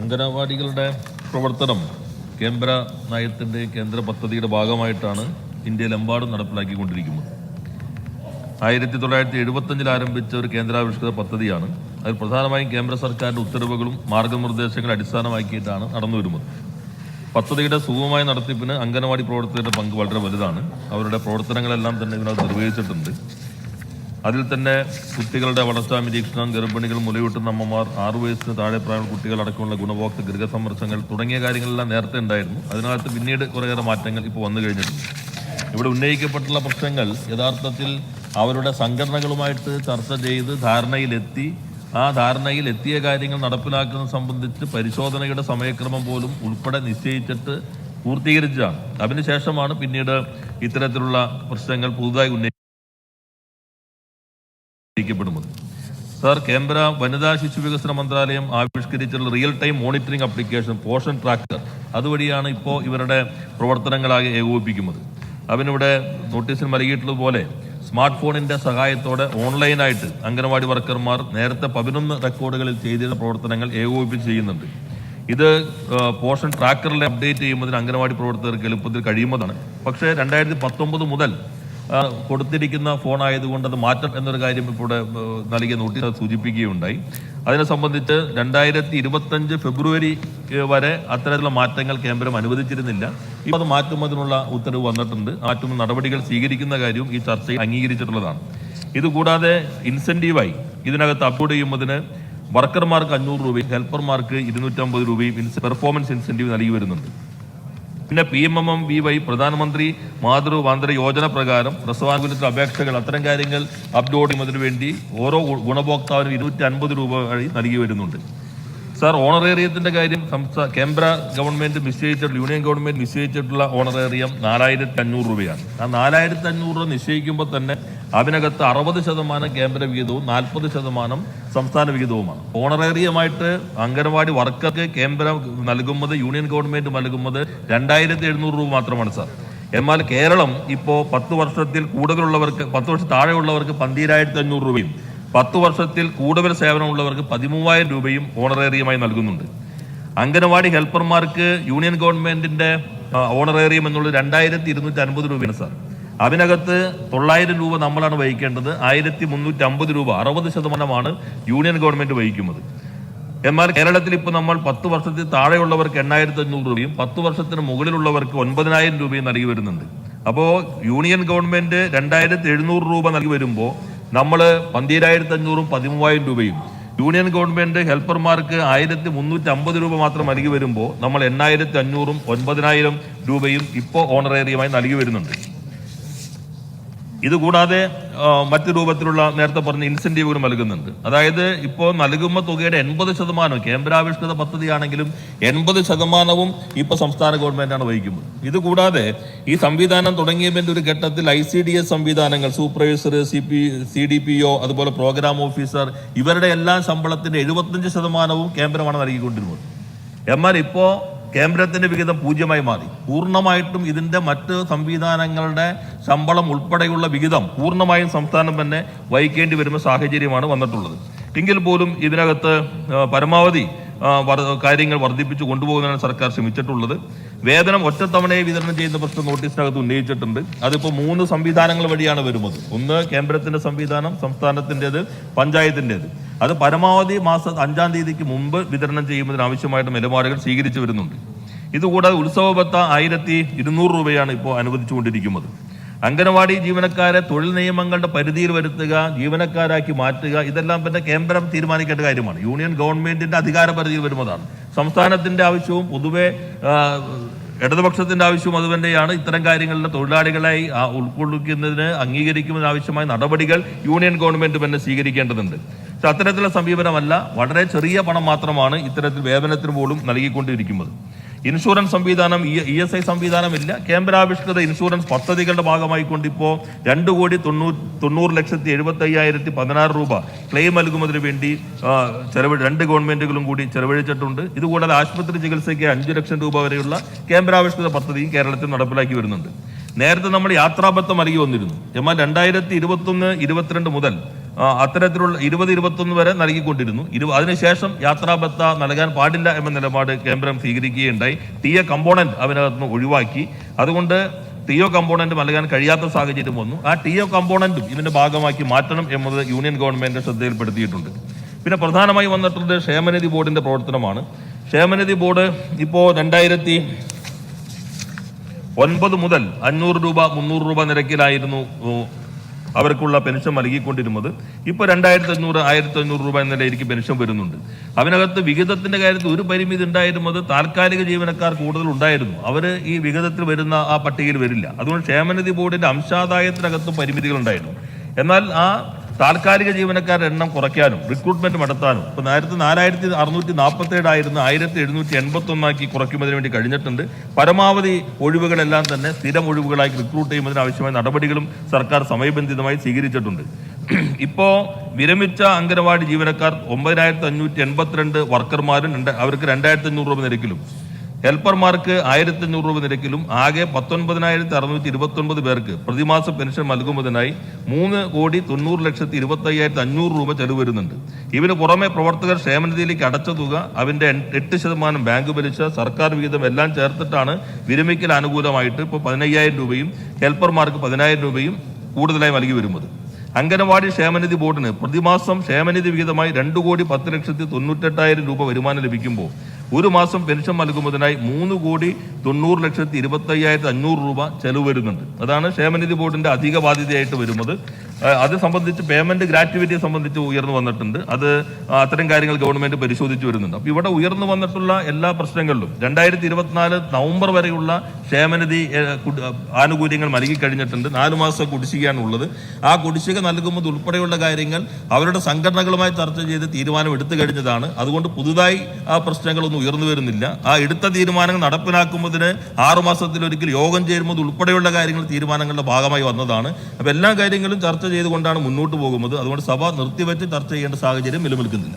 അംഗനവാടികളുടെ പ്രവർത്തനം കേന്ദ്ര നയത്തിന്റെ കേന്ദ്ര പദ്ധതിയുടെ ഭാഗമായിട്ടാണ് ഇന്ത്യയിലെമ്പാടും നടപ്പിലാക്കിക്കൊണ്ടിരിക്കുന്നത്. ആയിരത്തി തൊള്ളായിരത്തി എഴുപത്തഞ്ചിൽ ആരംഭിച്ച ഒരു കേന്ദ്രാവിഷ്കൃത പദ്ധതിയാണ്. അതിൽ പ്രധാനമായും കേന്ദ്ര സർക്കാരിന്റെ ഉത്തരവുകളും മാർഗനിർദ്ദേശങ്ങളും അടിസ്ഥാനമാക്കിയിട്ടാണ് നടന്നു വരുന്നത് പദ്ധതിയുടെ സുഗമമായ നടത്തിപ്പിന് അംഗനവാടി പ്രവർത്തകരുടെ പങ്ക് വളരെ വലുതാണ്. അവരുടെ പ്രവർത്തനങ്ങളെല്ലാം തന്നെ ഇതിനകത്ത് നിർവഹിച്ചിട്ടുണ്ട്. അതിൽ തന്നെ കുട്ടികളുടെ വളർച്ചാ നിരീക്ഷണം ഗർഭിണികൾ മുലയൂട്ടുന്ന അമ്മമാർ ആറു വയസ്സിന് താഴെ പ്രായമുള്ള കുട്ടികൾ അടക്കമുള്ള ഗുണഭോക്തൃ ഗൃഹസന്ദർശനങ്ങൾ തുടങ്ങിയ കാര്യങ്ങളെല്ലാം നേരത്തെ ഉണ്ടായിരുന്നു. അതിനകത്ത് പിന്നീട് കുറേയേറെ മാറ്റങ്ങൾ ഇപ്പോൾ വന്നു കഴിഞ്ഞിട്ടുണ്ട്. ഇവിടെ ഉന്നയിക്കപ്പെട്ടുള്ള പ്രശ്നങ്ങൾ യഥാർത്ഥത്തിൽ അവരുടെ സംഘടനകളുമായിട്ട് ചർച്ച ചെയ്ത് ധാരണയിലെത്തി ആ ധാരണയിൽ എത്തിയ കാര്യങ്ങൾ നടപ്പിലാക്കുന്നത് സംബന്ധിച്ച് പരിശോധനയുടെ സമയക്രമം പോലും ഉൾപ്പെടെ നിശ്ചയിച്ചിട്ട് പൂർത്തീകരിച്ചതാണ്. അതിനുശേഷമാണ് പിന്നീട് ഇത്തരത്തിലുള്ള പ്രശ്നങ്ങൾ പുതുതായി ഉന്നയി അറിയിക്കപ്പെടുന്നത് സാർ കേന്ദ്ര വനിതാ ശിശു വികസന മന്ത്രാലയം ആവിഷ്കരിച്ചുള്ള real time monitoring application Poshan tracker അതുവഴിയാണ് ഇപ്പോൾ ഇവരുടെ പ്രവർത്തനങ്ങളാകെ ഏകോപിപ്പിക്കുന്നത്. അവനിവിടെ നോട്ടീസിൽ നൽകിയിട്ടുള്ളതുപോലെ സ്മാർട്ട് ഫോണിന്റെ സഹായത്തോടെ ഓൺലൈനായിട്ട് അംഗനവാടി വർക്കർമാർ നേരത്തെ പതിനൊന്ന് റെക്കോർഡുകളിൽ ചെയ്തിരുന്ന പ്രവർത്തനങ്ങൾ ഏകോപിപ്പിച്ച് ചെയ്യുന്നുണ്ട്. ഇത് പോഷൻ ട്രാക്കറിൽ അപ്ഡേറ്റ് ചെയ്യുന്നതിന് അംഗനവാടി പ്രവർത്തകർക്ക് എളുപ്പത്തിൽ കഴിയുന്നതാണ്. പക്ഷേ രണ്ടായിരത്തി പത്തൊമ്പത് മുതൽ കൊടുത്തിരിക്കുന്ന ഫോൺ ആയതുകൊണ്ട് അത് മാറ്റം എന്നൊരു കാര്യം ഇപ്പോൾ നൽകിയ നോട്ടീസ് സൂചിപ്പിക്കുകയുണ്ടായി. അതിനെ സംബന്ധിച്ച് രണ്ടായിരത്തി ഇരുപത്തഞ്ച് ഫെബ്രുവരി വരെ അത്തരത്തിലുള്ള മാറ്റങ്ങൾ കേന്ദ്രം അനുവദിച്ചിരുന്നില്ല. ഇപ്പോൾ അത് മാറ്റുന്നതിനുള്ള ഉത്തരവ് വന്നിട്ടുണ്ട്. മാറ്റുന്ന നടപടികൾ സ്വീകരിക്കുന്ന കാര്യവും ഈ ചർച്ചയിൽ അംഗീകരിച്ചിട്ടുള്ളതാണ്. ഇതുകൂടാതെ ഇൻസെന്റീവായി ഇതിനകത്ത് അപ്ലോഡ് ചെയ്യുന്നതിന് വർക്കർമാർക്ക് അഞ്ഞൂറ് രൂപയും ഹെൽപ്പർമാർക്ക് ഇരുന്നൂറ്റമ്പത് രൂപയും പെർഫോമൻസ് ഇൻസെന്റീവ് നൽകി വരുന്നുണ്ട്. പിന്നെ P M M M V Y Pradhan Mantri മാതൃവാന്തര Yojana പ്രകാരം പ്രസവാനുകൂലത്തിൽ അപേക്ഷകൾ അത്തരം കാര്യങ്ങൾ അപ്ലോഡ് ചെയ്യുന്നതിന് വേണ്ടി ഓരോ ഗുണഭോക്താവിനും ഇരുന്നൂറ്റി അൻപത് രൂപ വഴി നൽകി വരുന്നുണ്ട്. സാർ ഓണറേറിയത്തിന്റെ കാര്യം സംസ്ഥാന കേന്ദ്ര ഗവൺമെന്റ് നിശ്ചയിച്ചിട്ടുള്ള യൂണിയൻ ഗവൺമെന്റ് നിശ്ചയിച്ചിട്ടുള്ള ഓണറേറിയം നാലായിരത്തി അഞ്ഞൂറ് രൂപയാണ്. ആ നാലായിരത്തി അഞ്ഞൂറ് രൂപ നിശ്ചയിക്കുമ്പോൾ തന്നെ അതിനകത്ത് അറുപത് ശതമാനം കേന്ദ്ര വിഹിതവും നാൽപ്പത് ശതമാനം സംസ്ഥാന വിഹിതവുമാണ്. ഓണറേറിയമായിട്ട് അംഗനവാടി വർക്കർക്ക് കേന്ദ്രം നൽകുന്നത് യൂണിയൻ ഗവൺമെന്റ് നൽകുന്നത് രണ്ടായിരത്തി എഴുന്നൂറ് രൂപ മാത്രമാണ് സാർ. എന്നാൽ കേരളം ഇപ്പോൾ പത്ത് വർഷത്തിൽ കൂടുതലുള്ളവർക്ക് പത്ത് വർഷം താഴെയുള്ളവർക്ക് പന്തിരായിരത്തി അഞ്ഞൂറ് രൂപയും പത്ത് വർഷത്തിൽ കൂടുതൽ സേവനമുള്ളവർക്ക് പതിമൂവായിരം രൂപയും ഓണറേറിയമായി നൽകുന്നുണ്ട്. അംഗനവാടി ഹെൽപ്പർമാർക്ക് യൂണിയൻ ഗവൺമെന്റിന്റെ ഓണറേറിയം എന്നുള്ളത് രണ്ടായിരത്തി ഇരുന്നൂറ്റി അൻപത് രൂപയാണ് സാർ. അതിനകത്ത് തൊള്ളായിരം രൂപ നമ്മളാണ് വഹിക്കേണ്ടത്. ആയിരത്തി മുന്നൂറ്റി അമ്പത് രൂപ അറുപത് ശതമാനമാണ് യൂണിയൻ ഗവൺമെന്റ് വഹിക്കുന്നത്. എന്നാൽ കേരളത്തിൽ ഇപ്പോൾ നമ്മൾ പത്ത് വർഷത്തിൽ താഴെയുള്ളവർക്ക് എണ്ണായിരത്തി അഞ്ഞൂറ് രൂപയും പത്ത് വർഷത്തിന് മുകളിലുള്ളവർക്ക് ഒൻപതിനായിരം രൂപയും നൽകി വരുന്നുണ്ട്. അപ്പോൾ യൂണിയൻ ഗവൺമെന്റ് രണ്ടായിരത്തി എഴുന്നൂറ് രൂപ നൽകി വരുമ്പോൾ നമ്മൾ പന്തിരായിരത്തി അഞ്ഞൂറും പതിമൂവായിരം രൂപയും യൂണിയൻ ഗവൺമെന്റ് ഹെൽപ്പർമാർക്ക് ആയിരത്തി മുന്നൂറ്റി അമ്പത് രൂപ മാത്രം നൽകി വരുമ്പോൾ നമ്മൾ എണ്ണായിരത്തി അഞ്ഞൂറും ഒൻപതിനായിരം രൂപയും ഇപ്പോൾ ഓണറേറിയമായി നൽകി വരുന്നുണ്ട്. ഇതുകൂടാതെ കൂടാതെ മറ്റു രൂപത്തിലുള്ള നേരത്തെ പറഞ്ഞ ഇൻസെന്റീവുകൾ നൽകുന്നുണ്ട്. അതായത് ഇപ്പോൾ നൽകുന്ന തുകയുടെ എൺപത് ശതമാനം കേന്ദ്രാവിഷ്കൃത പദ്ധതിയാണെങ്കിലും എൺപത് ശതമാനവും ഇപ്പോൾ സംസ്ഥാന ഗവൺമെന്റാണ് വഹിക്കുന്നത്. ഇതുകൂടാതെ ഈ സംവിധാനം തുടങ്ങിയതിന്റെ ഒരു ഘട്ടത്തിൽ ഐ സി ഡി എസ് സംവിധാനങ്ങൾ supervisor C P C D P O അതുപോലെ പ്രോഗ്രാം ഓഫീസർ ഇവരുടെ എല്ലാ ശമ്പളത്തിന്റെ എഴുപത്തഞ്ച് ശതമാനവും കേന്ദ്രമാണ് നൽകിക്കൊണ്ടിരുന്നത്. എന്നാൽ ഇപ്പോ കേന്ദ്രത്തിന്റെ വിഹിതം പൂജ്യമായി മാറി. പൂർണമായിട്ടും ഇതിന്റെ മറ്റ് സംവിധാനങ്ങളുടെ ശമ്പളം ഉൾപ്പെടെയുള്ള വിഹിതം പൂർണമായും സംസ്ഥാനം തന്നെ വഹിക്കേണ്ടി വരുന്ന സാഹചര്യമാണ് വന്നിട്ടുള്ളത്. എങ്കിൽ പോലും ഇതിനകത്ത് പരമാവധി കാര്യങ്ങൾ വർദ്ധിപ്പിച്ച് കൊണ്ടുപോകുന്നതിനാണ് സർക്കാർ ശ്രമിച്ചിട്ടുള്ളത്. വേതനം ഒറ്റത്തവണയെ വിതരണം ചെയ്യുന്ന പ്രശ്നം നോട്ടീസിനകത്ത് ഉന്നയിച്ചിട്ടുണ്ട്. അതിപ്പോൾ മൂന്ന് സംവിധാനങ്ങൾ വഴിയാണ് വരുന്നത്. ഒന്ന് കേന്ദ്രത്തിന്റെ സംവിധാനം സംസ്ഥാനത്തിന്റെത് പഞ്ചായത്തിന്റെത്. അത് പരമാവധി മാസം അഞ്ചാം തീയതിക്ക് മുമ്പ് വിതരണം ചെയ്യുന്നതിന് ആവശ്യമായിട്ട് നിലപാടുകൾ സ്വീകരിച്ചു വരുന്നുണ്ട്. ഇതുകൂടാതെ ഉത്സവബത്ത ആയിരത്തി ഇരുന്നൂറ് രൂപയാണ് ഇപ്പോൾ അനുവദിച്ചുകൊണ്ടിരിക്കുന്നത്. അംഗനവാടി ജീവനക്കാരെ തൊഴിൽ നിയമങ്ങളുടെ പരിധിയിൽ വരുത്തുക ജീവനക്കാരാക്കി മാറ്റുക ഇതെല്ലാം പിന്നെ കേന്ദ്രം തീരുമാനിക്കേണ്ട കാര്യമാണ്. യൂണിയൻ ഗവൺമെന്റിന്റെ അധികാര പരിധിയിൽ വരുന്നതാണ്. സംസ്ഥാനത്തിന്റെ ആവശ്യവും പൊതുവെ ഇടതുപക്ഷത്തിന്റെ ആവശ്യവും അതുതന്നെയാണ്. ഇത്തരം കാര്യങ്ങളിൽ തൊഴിലാളികളായി ഉൾക്കൊള്ളിക്കുന്നതിന് അംഗീകരിക്കുന്നതിന് ആവശ്യമായ നടപടികൾ യൂണിയൻ ഗവൺമെന്റ് തന്നെ സ്വീകരിക്കേണ്ടതുണ്ട്. പക്ഷെ അത്തരത്തിലുള്ള സമീപനമല്ല. വളരെ ചെറിയ പണം മാത്രമാണ് ഇത്തരത്തിൽ വേതനത്തിന് പോലും നൽകിക്കൊണ്ടിരിക്കുന്നത്. ഇൻഷുറൻസ് സംവിധാനം ഇ എസ് ഐ സംവിധാനമില്ല. കേന്ദ്രാവിഷ്കൃത ഇൻഷുറൻസ് പദ്ധതികളുടെ ഭാഗമായി ഇപ്പോൾ രണ്ട് കോടി തൊണ്ണൂറ് തൊണ്ണൂറ് ലക്ഷത്തി എഴുപത്തി അയ്യായിരത്തി പതിനാറ് രൂപ ക്ലെയിം നൽകുന്നതിന് വേണ്ടി ചെലവ് രണ്ട് ഗവൺമെന്റുകളും കൂടി ചെലവഴിച്ചിട്ടുണ്ട്. ഇതുകൂടാതെ ആശുപത്രി ചികിത്സയ്ക്ക് അഞ്ച് ലക്ഷം രൂപ വരെയുള്ള കേന്ദ്രാവിഷ്കൃത പദ്ധതിയും കേരളത്തിൽ നടപ്പിലാക്കി വരുന്നുണ്ട്. നേരത്തെ നമ്മൾ യാത്രാബത്തം നൽകി വന്നിരുന്നു. എന്നാൽ രണ്ടായിരത്തി ഇരുപത്തൊന്ന് ഇരുപത്തിരണ്ട് മുതൽ അത്തരത്തിലുള്ള ഇരുപത് ഇരുപത്തൊന്ന് വരെ നൽകിക്കൊണ്ടിരുന്നു. ഇരു അതിനുശേഷം യാത്രാബത്ത നൽകാൻ പാടില്ല എന്ന നിലപാട് കേന്ദ്രം സ്വീകരിക്കുകയുണ്ടായി. ടി എ കമ്പോണന്റ് അതിനകത്ത് നിന്ന് ഒഴിവാക്കി. അതുകൊണ്ട് ടി ഒ കമ്പോണന്റ് നൽകാൻ കഴിയാത്ത സാഹചര്യം വന്നു. ആ ടി ഒ കമ്പോണന്റും ഇതിന്റെ ഭാഗമാക്കി മാറ്റണം എന്നത് യൂണിയൻ ഗവൺമെന്റ് ശ്രദ്ധയിൽപ്പെടുത്തിയിട്ടുണ്ട്. പിന്നെ പ്രധാനമായി വന്നിട്ടുള്ളത് ക്ഷേമനിധി ബോർഡിന്റെ പ്രവർത്തനമാണ്. ക്ഷേമനിധി ബോർഡ് ഇപ്പോൾ രണ്ടായിരത്തി ഒൻപത് മുതൽ അഞ്ഞൂറ് രൂപ മുന്നൂറ് രൂപ നിരക്കിലായിരുന്നു അവർക്കുള്ള പെൻഷൻ നൽകിക്കൊണ്ടിരുന്നത് ഇപ്പോൾ രണ്ടായിരത്തി അഞ്ഞൂറ് ആയിരത്തി അഞ്ഞൂറ് രൂപ എന്ന നിലയിലേക്ക് പെൻഷൻ വരുന്നുണ്ട്. അതിനകത്ത് വിഹിതത്തിന്റെ കാര്യത്തിൽ ഒരു പരിമിതി ഉണ്ടായിരുന്നത് താൽക്കാലിക ജീവനക്കാർ കൂടുതൽ ഉണ്ടായിരുന്നു. അവർ ഈ വിഹിതത്തിൽ വരുന്ന ആ പട്ടികയിൽ വരില്ല. അതുകൊണ്ട് ക്ഷേമനിധി ബോർഡിന്റെ അംശാദായത്തിനകത്തും പരിമിതികൾ ഉണ്ടായിരുന്നു. എന്നാൽ ആ താൽക്കാലിക ജീവനക്കാരുടെ എണ്ണം കുറയ്ക്കാനും റിക്രൂട്ട്മെന്റ് നടത്താനും. ഇപ്പൊ നേരത്തെ നാലായിരത്തി അറുന്നൂറ്റി നാൽപ്പത്തി ഏഴായിരുന്നു ആയിരത്തി എഴുന്നൂറ്റി എൺപത്തി ഒന്നാക്കി കുറയ്ക്കുന്നതിന് വേണ്ടി കഴിഞ്ഞിട്ടുണ്ട്. പരമാവധി ഒഴിവുകളെല്ലാം തന്നെ സ്ഥിരം ഒഴിവുകളാക്കി റിക്രൂട്ട് ചെയ്യുന്നതിന് ആവശ്യമായ നടപടികളും സർക്കാർ സമയബന്ധിതമായി സ്വീകരിച്ചിട്ടുണ്ട്. ഇപ്പോ വിരമിച്ച അംഗനവാടി ജീവനക്കാർ ഒമ്പതിനായിരത്തി അഞ്ഞൂറ്റി എൺപത്തിരണ്ട് വർക്കർമാരും അവർക്ക് രണ്ടായിരത്തി അഞ്ഞൂറ് രൂപ നിരക്കിലും. ഹെൽപ്പർമാർക്ക് ആയിരത്തി അഞ്ഞൂറ് രൂപ നിരക്കിലും ആകെ പത്തൊൻപതിനായിരത്തി അറുന്നൂറ്റി ഇരുപത്തി ഒൻപത് പേർക്ക് പ്രതിമാസ പെൻഷൻ നൽകുന്നതിനായി മൂന്ന് കോടി തൊണ്ണൂറ് ലക്ഷത്തി ഇരുപത്തി അയ്യായിരത്തി അഞ്ഞൂറ് രൂപ ചെലവ് വരുന്നുണ്ട്. ഇതിന് പുറമെ പ്രവർത്തകർ ക്ഷേമനിധിയിലേക്ക് അടച്ച തുക അവന്റെ എട്ട് ശതമാനം ബാങ്ക് പലിശ സർക്കാർ വിഹിതം എല്ലാം ചേർത്തിട്ടാണ് വിരമിക്കൽ അനുകൂലമായിട്ട് ഇപ്പോൾ പതിനയ്യായിരം രൂപയും ഹെൽപ്പർമാർക്ക് പതിനായിരം രൂപയും കൂടുതലായി നൽകി വരുന്നത്. അംഗനവാടി ക്ഷേമനിധി ബോർഡിന് പ്രതിമാസം ക്ഷേമനിധി വിഹിതമായി രണ്ട് കോടി പത്ത് ലക്ഷത്തി തൊണ്ണൂറ്റെട്ടായിരം രൂപ വരുമാനം ലഭിക്കുമ്പോൾ ഒരു മാസം പെൻഷൻ നൽകുന്നതിനായി മൂന്ന് കോടി തൊണ്ണൂറ് ലക്ഷത്തി ഇരുപത്തി അയ്യായിരത്തി അഞ്ഞൂറ് രൂപ ചെലവ് വരുന്നുണ്ട്. അതാണ് ക്ഷേമനിധി ബോർഡിന്റെ അധിക ബാധ്യതയായിട്ട് വരുന്നത്. അത് സംബന്ധിച്ച് പേയ്മെന്റ് ഗ്രാറ്റുവിറ്റിയെ സംബന്ധിച്ച് ഉയർന്നു വന്നിട്ടുണ്ട്. അത് അത്തരം കാര്യങ്ങൾ ഗവൺമെന്റ് പരിശോധിച്ചു വരുന്നുണ്ട്. അപ്പൊ ഇവിടെ ഉയർന്നു വന്നിട്ടുള്ള എല്ലാ പ്രശ്നങ്ങളിലും രണ്ടായിരത്തി ഇരുപത്തിനാല് നവംബർ വരെയുള്ള ക്ഷേമനിധി ആനുകൂല്യങ്ങൾ നൽകി കഴിഞ്ഞിട്ടുണ്ട് നാലു മാസം കുടിശ്ശികയാണ് ഉള്ളത്. ആ കുടിശ്ശിക നൽകുന്നത് ഉൾപ്പെടെയുള്ള കാര്യങ്ങൾ അവരുടെ സംഘടനകളുമായി ചർച്ച ചെയ്ത് തീരുമാനം എടുത്തു കഴിഞ്ഞതാണ്. അതുകൊണ്ട് പുതുതായി ആ പ്രശ്നങ്ങളൊന്നും ഉയർന്നു വരുന്നില്ല. ആ എടുത്ത തീരുമാനങ്ങൾ നടപ്പിലാക്കുന്നതിന് ആറുമാസത്തിലൊരിക്കൽ യോഗം ചേരുന്നത് ഉൾപ്പെടെയുള്ള കാര്യങ്ങൾ തീരുമാനങ്ങളുടെ ഭാഗമായി വന്നതാണ്. അപ്പോൾ എല്ലാ കാര്യങ്ങളും ചർച്ച ചെയ്തുകൊണ്ടാണ് മുന്നോട്ട് പോകുന്നത്. അതുകൊണ്ട് സഭ നിർത്തിവെച്ച് ചർച്ച ചെയ്യേണ്ട സാഹചര്യം നിലനിൽക്കുന്നില്ല.